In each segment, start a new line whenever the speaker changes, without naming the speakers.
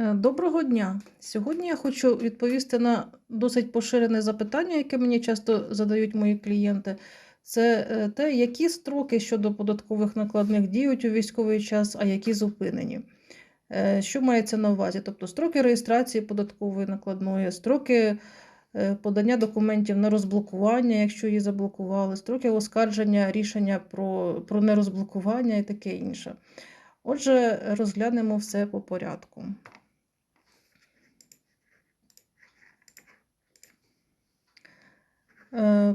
Е, Доброго дня! Сьогодні я хочу відповісти на досить поширене запитання, яке мені часто задають мої клієнти. Це е, те, які строки щодо податкових накладних діють у військовий час, а які зупинені. Е, Що мається на увазі? Тобто строки реєстрації податкової накладної, строки подання документів на розблокування, якщо її заблокували, строки оскарження рішення про, про нерозблокування і таке інше. Отже, розглянемо все по порядку.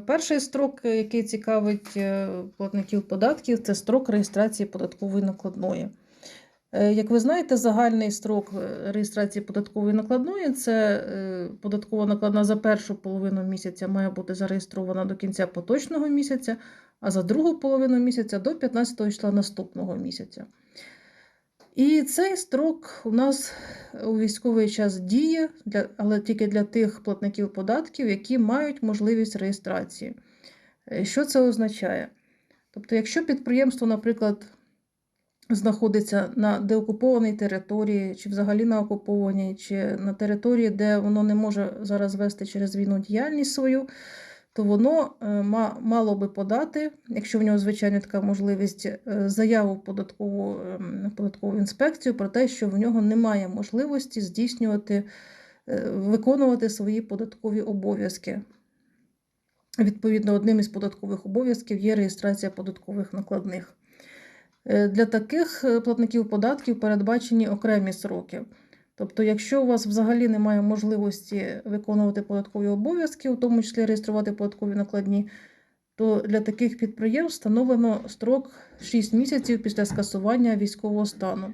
Перший строк, е, який цікавить е, платників податків, це строк реєстрації податкової накладної. Е, Як ви знаєте, загальний строк е, реєстрації податкової накладної це е, податкова накладна за першу половину місяця має бути зареєстрована до кінця поточного місяця, а за другу половину місяця до 15 числа наступного місяця. І цей строк у нас у військовий час діє, для, але тільки для тих платників податків, які мають можливість реєстрації. Е, Що це означає? Тобто, якщо підприємство, наприклад, знаходиться на деокупованій території, чи взагалі на окупованій, чи на території, де воно не може зараз вести через війну діяльність свою, то воно е, мало би подати, якщо в нього, звичайно, така можливість, е, заяву податкову, ем, податкову інспекцію про те, що в нього немає можливості здійснювати, е, виконувати свої податкові обов'язки. Відповідно, одним із податкових обов'язків є реєстрація податкових накладних. Для таких платників податків передбачені окремі сроки. Тобто, якщо у вас взагалі немає можливості виконувати податкові обов'язки, у тому числі реєструвати податкові накладні, то для таких підприємств встановлено строк 6 місяців після скасування військового стану.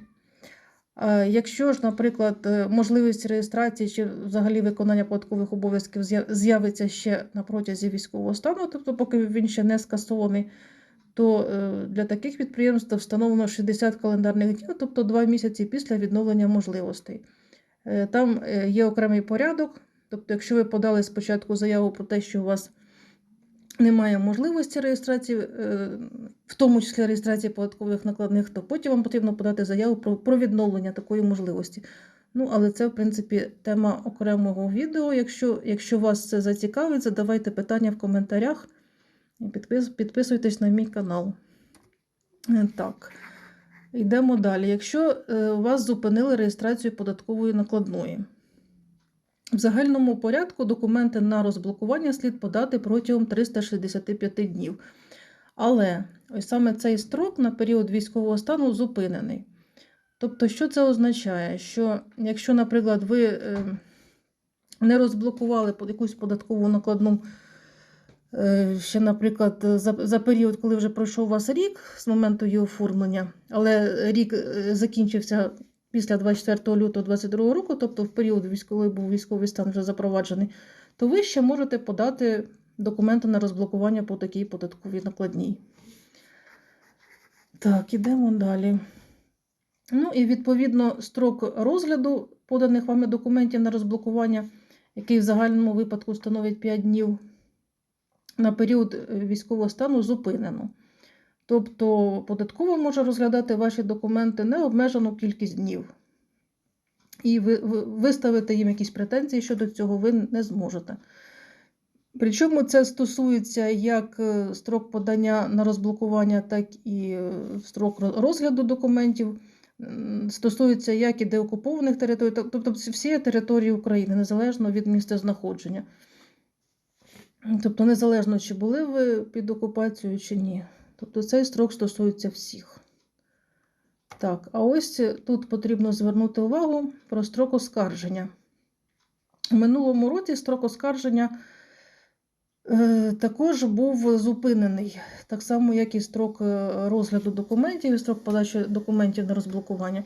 А Якщо ж, наприклад, е, можливість реєстрації чи взагалі виконання податкових обов'язків з'явиться ще на протязі військового стану, тобто поки він ще не скасований, то е, для таких підприємств встановлено 60 календарних днів, тобто 2 місяці після відновлення можливостей. Е, Там е, є окремий порядок. Тобто, якщо ви подали спочатку заяву про те, що у вас немає можливості реєстрації, в тому числі реєстрації податкових накладних, то потім вам потрібно подати заяву про відновлення такої можливості. Ну, але це, в принципі, тема окремого відео. Якщо, якщо вас це зацікавить, задавайте питання в коментарях і підпис, підписуйтесь на мій канал. Е, Так, йдемо далі. Якщо е, у вас зупинили реєстрацію податкової накладної, в загальному порядку документи на розблокування слід подати протягом 365 днів. Але ось саме цей строк на період військового стану зупинений. Тобто, що це означає? Що якщо, наприклад, ви е, не розблокували якусь податкову накладну е, ще, наприклад, за, за період, коли вже пройшов у вас рік з моменту її оформлення, але рік е, закінчився після 24 лютого 2022 року, тобто в період, коли був військовий стан вже запроваджений, то ви ще можете подати документи на розблокування по такій податковій накладній. Так, ідемо далі. Ну і відповідно строк розгляду поданих вами документів на розблокування, який в загальному випадку становить 5 днів, на період е, військового стану зупинено. Тобто податкова може розглядати ваші документи необмежену кількість днів. І ви, ви- виставити їм якісь претензії щодо цього ви не зможете. Причому це стосується як е, строк подання на розблокування, так і е, строк розгляду документів. Стосується як і деокупованих територій, тобто всі- всі території України, незалежно від місця знаходження. Тобто, незалежно, чи були ви під окупацією, чи ні. Тобто цей строк стосується всіх. Так, а ось е, тут потрібно звернути увагу про строк оскарження. У минулому році строк оскарження е, також був зупинений, так само, як і строк е, розгляду документів і строк подачі документів на розблокування.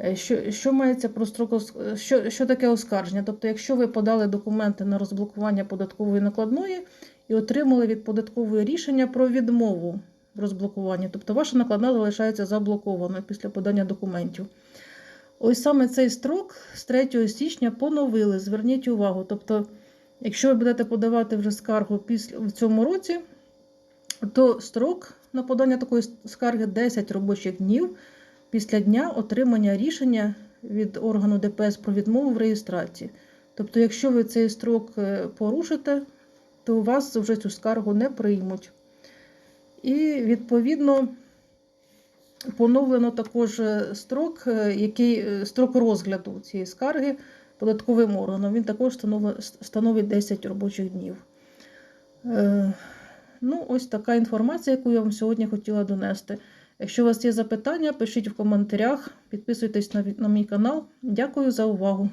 Е, Що, що мається про строк що, що таке оскарження? Тобто, якщо ви подали документи на розблокування податкової накладної і отримали від податкової рішення про відмову в розблокуванні, тобто ваша накладна залишається заблокованою після подання документів. Ось саме цей строк з 3 січня поновили. Зверніть увагу. Тобто, якщо ви будете подавати вже скаргу після в цьому році, то строк на подання такої скарги 10 робочих днів після дня отримання рішення від органу ДПС про відмову в реєстрації. Тобто, якщо ви цей строк е, порушите, то у вас вже цю скаргу не приймуть. І відповідно поновлено також е, строк, е, який строк розгляду цієї скарги податковим органом. Він також становить 10 робочих днів. Ну, ось така інформація, яку я вам сьогодні хотіла донести. Якщо у вас є запитання, пишіть в коментарях, підписуйтесь на, мій канал. Дякую за увагу.